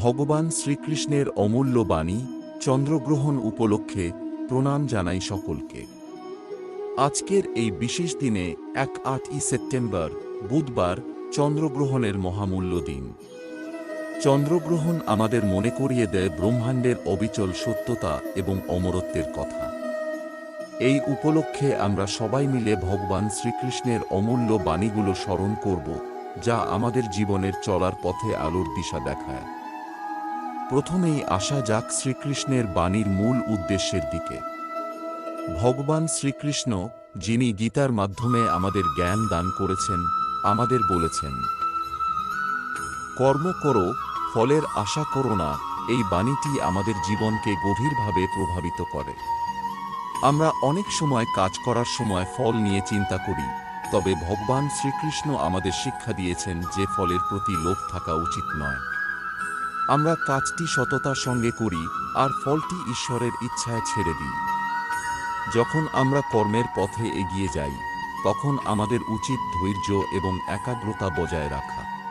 ভগবান শ্রীকৃষ্ণের অমূল্য বাণী চন্দ্রগ্রহণ উপলক্ষে প্রণাম জানাই সকলকে। আজকের এই বিশেষ দিনে এক আটই সেপ্টেম্বর বুধবার চন্দ্রগ্রহণের মহামূল্য দিন। চন্দ্রগ্রহণ আমাদের মনে করিয়ে দেয় ব্রহ্মাণ্ডের অবিচল সত্যতা এবং অমরত্বের কথা। এই উপলক্ষে আমরা সবাই মিলে ভগবান শ্রীকৃষ্ণের অমূল্য বাণীগুলো স্মরণ করব, যা আমাদের জীবনের চলার পথে আলোর দিশা দেখায়। প্রথমেই আসা যাক শ্রীকৃষ্ণের বাণীর মূল উদ্দেশ্যের দিকে। ভগবান শ্রীকৃষ্ণ, যিনি গীতার মাধ্যমে আমাদের জ্ঞান দান করেছেন, আমাদের বলেছেন, কর্ম করো, ফলের আশা করো না, এই বাণীটি আমাদের জীবনকে গভীরভাবে প্রভাবিত করে। আমরা অনেক সময় কাজ করার সময় ফল নিয়ে চিন্তা করি, তবে ভগবান শ্রীকৃষ্ণ আমাদের শিক্ষা দিয়েছেন যে ফলের প্রতি লোভ থাকা উচিত নয়। আমরা কাজটি সততার সঙ্গে করি, আর ফলটি ঈশ্বরের ইচ্ছায় ছেড়ে দিই। যখন আমরা কর্মের পথে এগিয়ে যাই, তখন আমাদের উচিত ধৈর্য এবং একাগ্রতা বজায় রাখা।